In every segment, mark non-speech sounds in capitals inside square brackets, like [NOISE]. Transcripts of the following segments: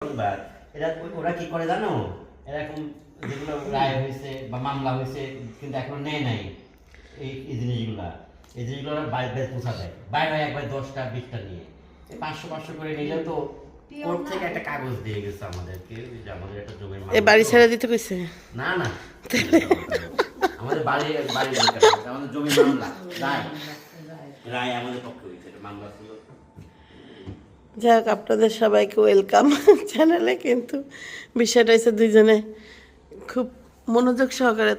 সংবাদ এরা ওরা কি করে জানো? এরকম যেগুলো রায় হয়েছে বা মামলা হয়েছে কিন্তু এখনও নেয় নাই এই এই জিনিসগুলা। এই জিনিসগুলো ওরা বাইরে বাইরে পৌঁছা দেয়। বাইরে একবার দশটা বিশটা নিয়ে। এই পাঁচশো পাঁচশো করে নিলেও তো কোর্ট থেকে একটা কাগজ দিয়ে গেছে আমাদেরকে যে আমাদের একটা জমির এ মামলা বাড়ি ছেড়ে দিতে কইছে? না না। আমাদের বাড়ি বাড়ি আমাদের জমির মামলা। রায়। রায় আমাদের পক্ষে হয়েছে মামলা ছিল যাক আপনাদের সবাইকে ওয়েলকাম চ্যানেলে কিন্তু বিষয়টা হচ্ছে দুইজনে খুব মনোযোগ সহকারে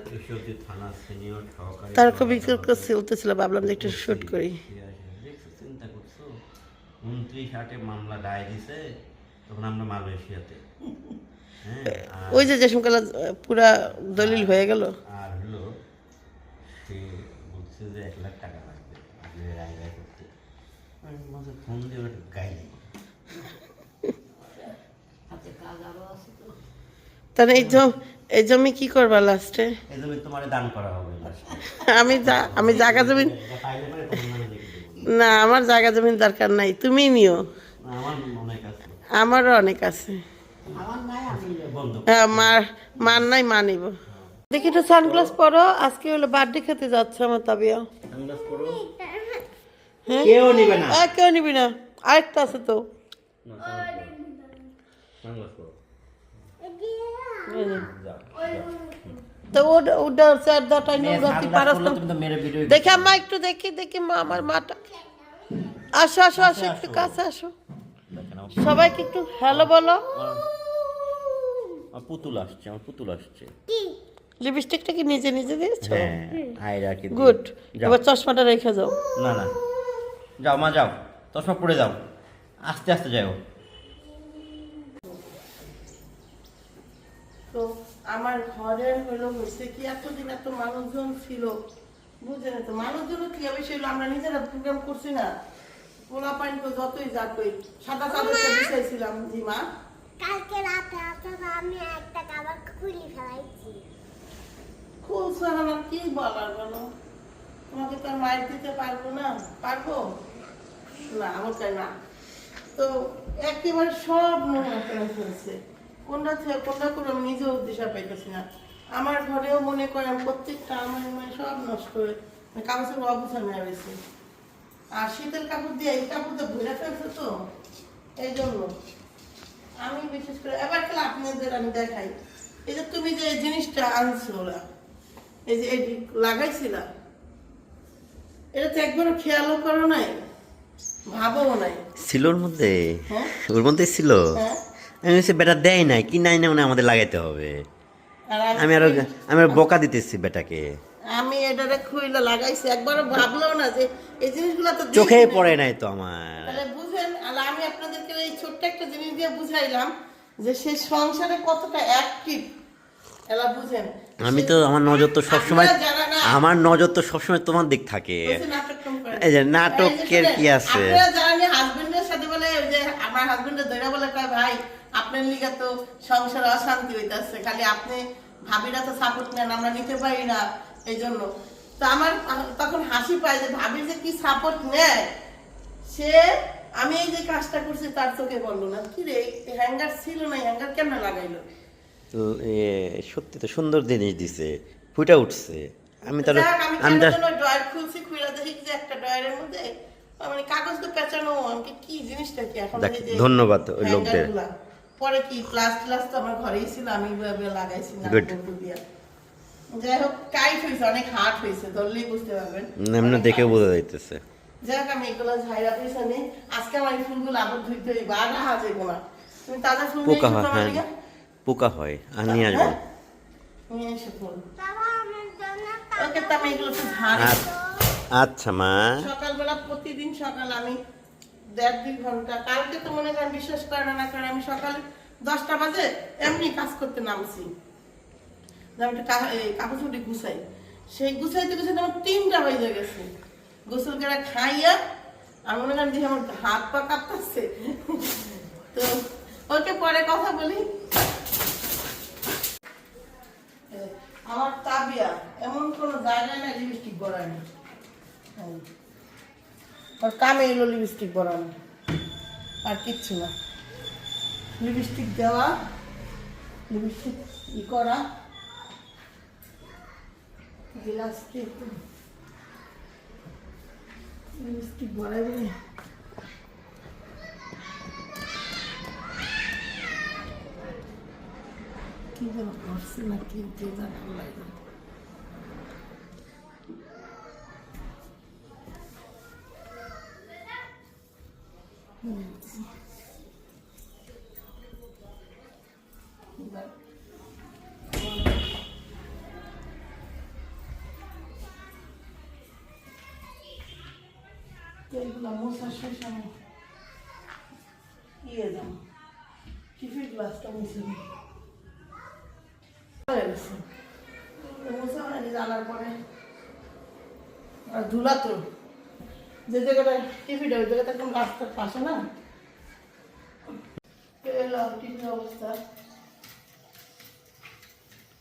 তর্ক বিতর্ক চলতেছিল ভাবলাম যে একটু শুট করি। দেখছ, চিন্তা করছ? উনত্রিশ আটে মামলা দায় দিছে তখন আমরা মালয়েশিয়াতে। হ্যাঁ ওই যে যে পুরা দলিল হয়ে গেল। আর হলো সে বলছে যে এক লাখ টাকা লাগবে রায় রায় করতে। ফোন দিয়ে গাইলি তাহলে এই জম এই জমি কি করবা লাস্টে এই জমি তোমার দান করা হবে আমি যা আমি জায়গা জমি। না আমার জায়গা জমির দরকার নাই তুমি নিও। আমার অনেক আছে। আমারও অনেক আছে। হ্যাঁ মার মার নাই মা নিব। দেখি তো সানগ্লাস পরো আজকে হলো বার্থডে খেতে যাচ্ছে আমার তাবিয়া। হ্যাঁ? কেউ নিবে না। কেউ নিবি না আরেকটা আছে তো। সানগ্লাস পরো। তো ওটা ওটা স্যার দাটা নিয়ে পারস দেখি আম্মা একটু দেখি দেখি মা আমার মাটা। আসো আসো আসো একটু কাছে আসো। সবাইকে একটু হ্যালো বলো। পুতুল আসছে আমার পুতুল আসছে। লিপস্টিকটা কি নিজে নিজে দিয়েছ? হ্যাঁ আয়রা কি গুড। এবার চশমাটা রেখে যাও। না না। যাও মা যাও। চশমা পড়ে যাও। আস্তে আস্তে যাও তো আমার ঘরের হলো হয়েছে কি এতদিন এত মানুষজন ছিল বুঝে না তো মানুষজন কি হবে সেগুলো আমরা নিজেরা প্রোগ্রাম করছি না। পোলা পাইন তো যতই যা কই সাদা চাদরটা বিছাইছিলাম জি মা। কালকে রাতে আমি একটা কাবার খুলি ফেলাইছি। খুলছে আমার কি বলার বলো? তোমাকে তো আর মাইর দিতে পারব না পারব? না আমার চাই না। তো একেবারে সব নোংরা করে ফেলছে। কোনটা থেকে কোনটা করে আমি নিজেও দিশা পাইতেছি না। আমার ঘরেও মনে করেন প্রত্যেকটা আমার মানে সব নষ্ট হয়ে মানে কাগজ অবস্থানে রয়েছে আর শীতের কাপড় দিয়ে এই কাপড় তো ভরে ফেলছে তো? এই জন্য। আমি বিশেষ করে এবার খেলে আপনাদের আমি দেখাই। এই যে তুমি যে জিনিসটা আনছো ওরা এই যে এটি লাগাইছিলা এটা তো একবারও খেয়ালও করো নাই ভাবও নাই। ছিল ওর মধ্যে? হ্যাঁ? ওর মধ্যে ছিল? হ্যাঁ। আমি বলছি বেটা দেয় নাই কি নাই না মানে আমাদের লাগাইতে হবে। আমি আরও আমি আরও বকা দিতেছি বেটাকে। আমি এটারে খুইলে লাগাইছি একবারও ভাবলেও না যে এই জিনিসগুলো তো চোখে পড়ে নাই তো আমার। তাহলে বুঝেন আর আমি আপনাদেরকে এই ছোট্ট একটা জিনিস দিয়ে বুঝাইলাম যে সে সংসারে কতটা অ্যাক্টিভ এলা বুঝেন আমি তো আমার নজর তো সবসময় আমার নজর তো সবসময় তোমার দিক থাকে। এই যে নাটকের কি আছে? আপনারা জানেন হাজবেন্ডের সাথে বলে যে আমার হাজবেন্ডের দইরা বলে কয় ভাই আপনার লিগে তো সংসারে অশান্তি হইতাছে খালি আপনি ভাবিরা তো সাপোর্ট নেন আমরা নিতে পারি না এই জন্য তো আমার তখন হাসি পায় যে ভাবি যে কি সাপোর্ট নেয় সে আমি এই যে কাজটা করছি তার চোখে বলল না। কি রে হ্যাঙ্গার ছিল না হ্যাঙ্গার কেন লাগাইলো? সত্যি তো সুন্দর জিনিস দিছে ফুটা উঠছে। আমি তার আমি তার খুলছি খুলে দেখি যে একটা ড্রয়ারের মধ্যে মানে কাগজ তো পেঁচানো কি জিনিসটা কি এখন ধন্যবাদ ওই লোকদের। পরে কি প্লাস প্লাস তো আমার ঘরেই ছিল আমি লাগাইছি না. দিয়া। যাই হোক টাইট হয়েছে অনেক হার্ড হয়েছে ধরলেই বুঝতে পারবেন। এমনি দেখে বোঝা যাইতেছে। যাই হোক আমি এগুলো ঝাইরা পয়সা নেই আজকে আমার এই ফুলগুলো আবার ধুইতে হইবে আর রাহা যাইবো না তুমি তাজা ফুল পোকা হয় হ্যাঁ পোকা হয় আর নিয়ে আসব হ্যাঁ? নিয়ে এসো ফুল। ওকে তো আমি এগুলো একটু ঝাড়ি আচ্ছা মা। সকালবেলা প্রতিদিন সকাল আমি দেড় দুই ঘণ্টা। কালকে তো মনে করেন বিশ্বাস করে না না কারণ আমি দশটা বাজে এমনি কাজ করতে নামছি। গুছাই। সেই গুছাইতে গুছাইতে আমার তিনটা বেজে গেছে। গোসল করে খাইয়া আমি মনে করেন যে আমার হাত পা কাঁপতেছে। তো ওকে পরে কথা বলি। আমার তাবিয়া এমন কোনো জায়গায় না লিপস্টিক গড়ায়নি। হ্যাঁ। আর কামে এলো লিপস্টিক পরানো আর কিচ্ছু না। লিপস্টিক দেওয়া লিপস্টিক ই করা। গ্লাসটি একটু লিপস্টিক দিলে কি যেন করছে না, কি কে জানে আল্লাহ জানে। এবার তো এগুলো মশার শেষ আমি ইয়ে যাও টিফিন গ্লাসটা মুছে গেছে মানে জানার পরে ধুলা তো যে জায়গাটা টিভিটা ওই জায়গাটা একদম রাস্তার পাশে না? টিফিনের অবস্থা।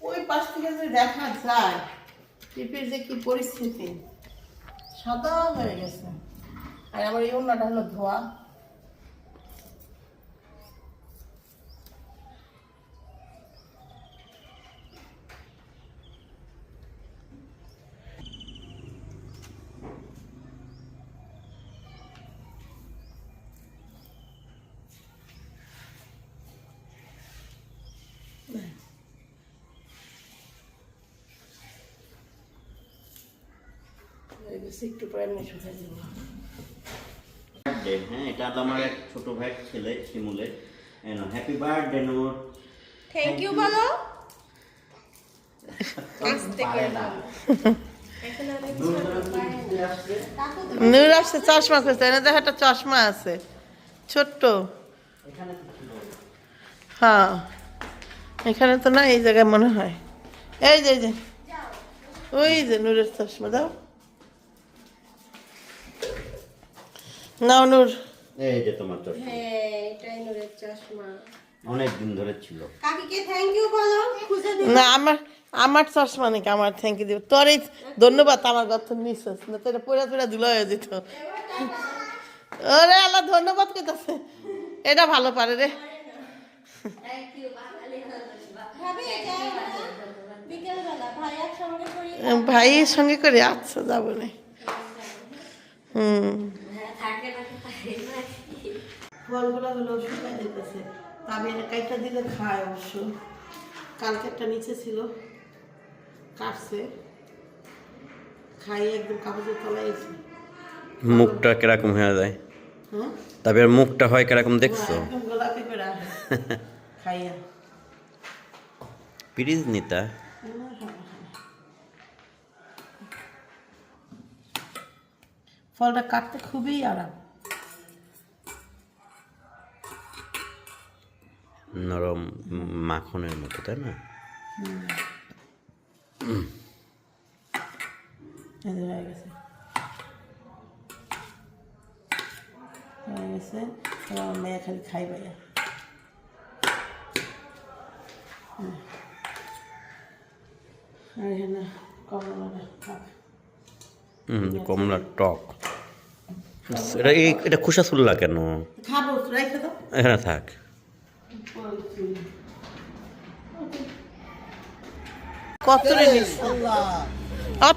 ওই পাশ থেকে যে দেখা যায় টিপের যে কি পরিস্থিতি সাদা হয়ে গেছে। আর আবার এই অন্যটা হলো ধোয়া। হয়ে গেছে, একটু পরে আমি শুকাই দেবো হ্যাঁ এটা আমার এক ছোট ভাই ছেলে শিমুলের happy birthday Noor thank you বলো। [LAUGHS] নূর আসছে, চশমা খুঁজতে। না দেখো একটা চশমা আছে। ছোট্ট। হ্যাঁ। এখানে তো না এই জায়গায় মনে হয়। এই যে এই যে। ওই যে নূরের চশমা দাও। নাও নূর। এই যে তোমার চশমা। হ্যাঁ এটাই নূরের চশমা। অনেক দিন ধরে ছিল। কাকিকে থ্যাংক ইউ বলো খুঁজে দিই না আমার আমার চশমা নাকি আমার থ্যাংক ইউ দিব। তোর এই ধন্যবাদ আমার কথা নিশ্বাস না তোর পুরা পুরা ধুলো হয়ে যেত। ওরে আল্লাহ ধন্যবাদ কইতাছে। এটা ভালো পারে রে। ভাইয়ের সঙ্গে করে আচ্ছা যাব না। হুম। ফলগুলো হলো দিতেছে তবে কাইটা দিলে খায় অবশ্য। কালকে একটা নিচে ছিল কাটছে। খাইয়ে একদম কাগজের তলায় এসে। মুখটা কীরকম হয়ে যায়? হ্যাঁ? তারপর মুখটা হয় কীরকম দেখছ? গোলাপি করে [LAUGHS] খাইয়া। প্লিজ নিতা। ফলটা কাটতে খুবই আরাম। নরম মাখনের মতো তাই না? হয়ে গেছে। হয়ে গেছে। আমার মেয়ে খালি খাই বাইয়া আর এখানে কমলাটা কমলার টক। এটা এই এটা খুশা চুল্লা কেন? খাব রেখে থাক। কত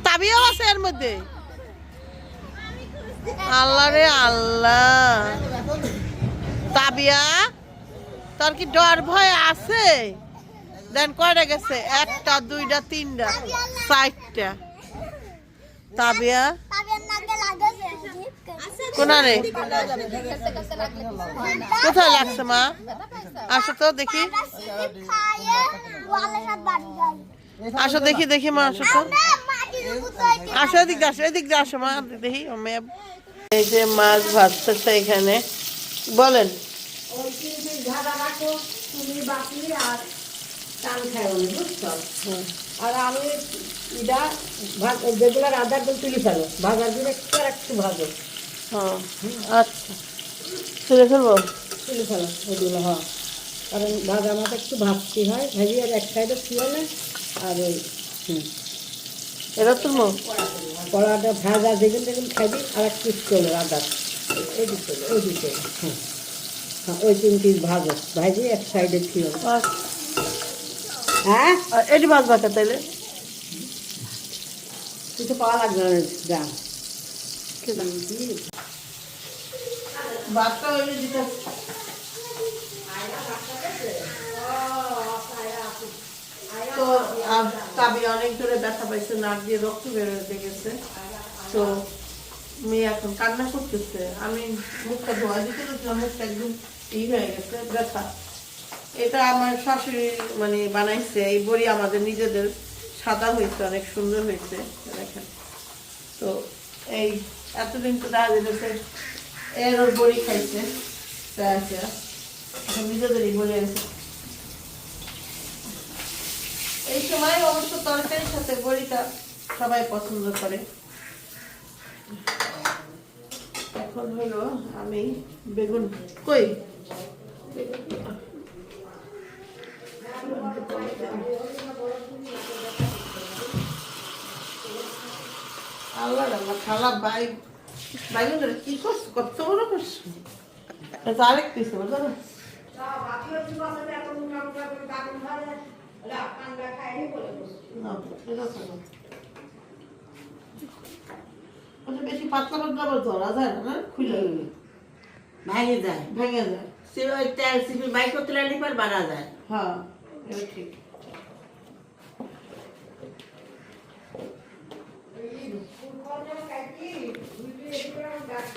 তাবিয়াও আছে এর মধ্যে। আল্লাহ রে আল্লাহ। তাবিয়া তোর কি ডর ভয় আছে? দেন কয়টা গেছে? একটা দুইটা তিনটা চারটা। তাবিয়া কোনারে? কোথায় লাগছে মা? আসো তো, দেখি। আসো, দেখি দেখি মা, আসো তো। আসো, এদিক আসো এদিক আসো মা, দেখি এই যে মাছ ভাজতেছে এখানে। বলেন। আর আমি এটা যেগুলো দিন তুলি ফেলো, ভাজার আর একটু ভাজো। হ্যাঁ আচ্ছা। তুলে ফেলব? তুলি ফেলো ওইগুলো হ্যাঁ। কারণ ভাজা মাছ একটু ভাজতে হয় ভেজি আর এক সাইডে শুয়ালে আর ওই হুম। এটা তুলবো? কড়াটা ভাজা যেগুলো দেখুন খাইবি আর একটু চলো আদার এই দিক চলো ওই দিক চলো হ্যাঁ। হ্যাঁ, ওই তিন পিস ভাজো ভাজি এক সাইডে থিও হ্যাঁ? এটি মাছ ভাজা তাইলে? কিছু পাওয়া লাগবে না যা ভাতটা ওই তো অনেক ধরে ব্যথা পাইছে, নাক দিয়ে রক্ত বেরোতে গেছে। তো মেয়ে এখন কান্না করতেছে। আমি মুখটা ধোয়া দিতে মুখটা একদম ই হয়ে গেছে, ব্যথা। এটা আমার শাশুড়ি মানে বানাইছে, এই বড়ি আমাদের নিজেদের সাদা হয়েছে, অনেক সুন্দর হয়েছে, দেখেন। তো এই এতদিন তো দেখা যেতেছে এর বড়ি খাইছে এখন নিজেদেরই বলে আছে এই সময় অবশ্য তরকারির সাথে বড়িটা সবাই পছন্দ করে। এখন হলো আমি বেগুন, কই? আল্লাহ আল্লাহ খালা বাই বাইগুন কি করছ কত বড় করছ এটা আরেক পিস বুঝলো না না, ঠিক আছে না। ওটা বেশি পাতলা পাতলা বলতে ধরা যায় না খুলে ভাঙে যায় ভেঙে যায় তেল বাইক করতে লাগলে পর বাড়া যায় হ্যাঁ এটা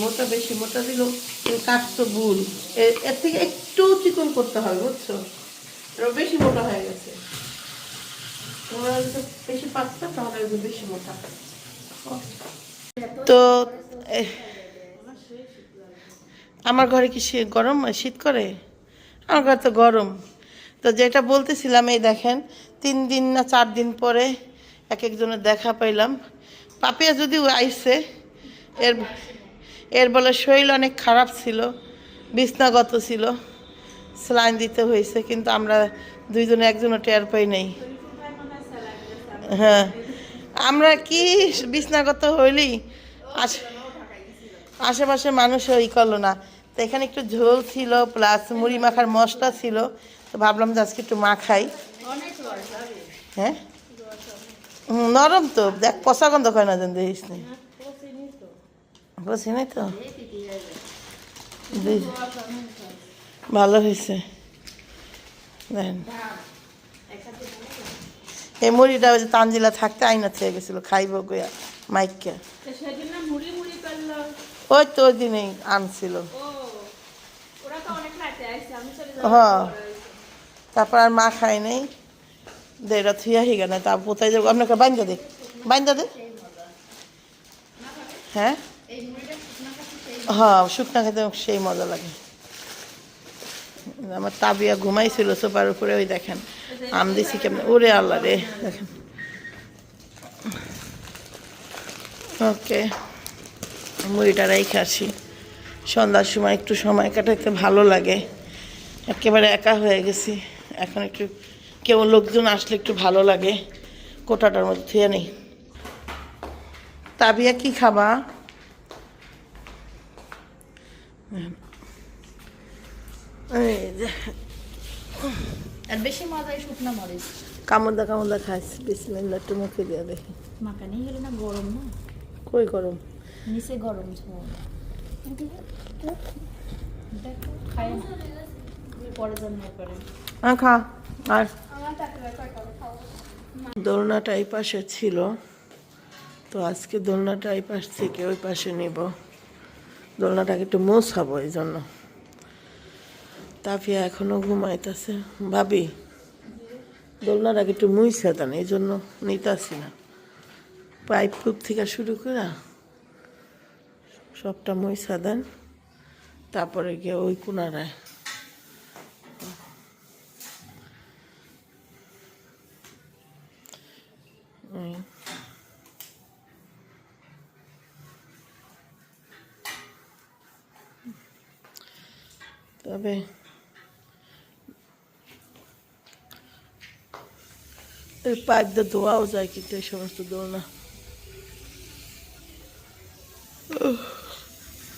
মোটা বেশি, মোটা দিল কাটতো ভুল। এর থেকে একটু চিকন করতে হবে, বুঝছ? এটা বেশি মোটা হয়ে গেছে। তোমরা বেশি পাতলা তাহলে বেশি মোটা। তো আমার ঘরে কি গরম, শীত করে? আমার ঘরে তো গরম। তো যেটা বলতেছিলাম, এই দেখেন, তিন দিন না চার দিন পরে এক একজনের দেখা পাইলাম। পাপিয়া যদিও আইসে, এর এর বলে শরীর অনেক খারাপ ছিল, বিছনাগত ছিল, স্লাইন দিতে হয়েছে, কিন্তু আমরা দুইজনে একজনও টের পাই নাই। হ্যাঁ আমরা কি বিছনাগত হইলি আশ- আশেপাশে মানুষ ই করল না। তো এখানে একটু ঝোল ছিল প্লাস মুড়ি মাখার মশলা ছিল, তো ভাবলাম যে আজকে একটু মাখাই হ্যাঁ? নরম তো, দেখ, পচা গন্ধ হয় না দেখিস নি। বসি নাই তো ভালো হয়েছে। দেখেন এই মুড়িটা ওই যে তানজিলা থাকতে আইনা থেকে গেছিল খাইব গিয়া মাইককে। ওই তো ওই দিনেই আনছিল। হ্যাঁ। তারপর আর মা খায় নেই। দেড়া থুইয়া হিগা না তা কোথায় যাব। আপনাকে বাইন্দা দে। বাইন্দা দে। হ্যাঁ? হ্যাঁ শুকনা খেতে সেই মজা লাগে। আমার তাবিয়া ঘুমাইছিল সোফার উপরে, ওই দেখেন, আম দিছি কেমন? ওরে আল্লাহ রে, দেখেন। ওকে, মুড়িটা রেখে আসি। সন্ধ্যার সময় একটু সময় কাটাতে ভালো লাগে। একেবারে একা হয়ে গেছি। এখন একটু কেউ লোকজন আসলে একটু ভালো লাগে। কোটাটার মধ্যে নেই। তাবিয়া কি খাবা? আর বেশি মজাই শুকনা মরিচ। কামড়দা কামড়দা খাইছি বিসমিল্লা একটু মুখে দিয়ে দেখি। মাখানি হলো না গরম না? কই গরম? নিচে গরম ঝোল দেখো খাই পরে জন্ম করে। হ্যাঁ খা আর। দোলনাটা এই পাশে ছিল। তো আজকে দোলনাটা এই পাশ থেকে ওই পাশে নিব। দোলনাটাকে একটু মোছাবো এই জন্য। তাফিয়া এখনও ঘুমাইতেছে। ভাবি দোলনাটাকে একটু মুইছা দেন, এই জন্য নিতাছি না। পাইপ ফুপ থেকে শুরু করে সবটা মুইছা দেন। তারপরে গিয়ে ওই কোনারায় তবে পাইপ দিয়ে ধোয়াও যায় কিন্তু এই সমস্ত দোলনা।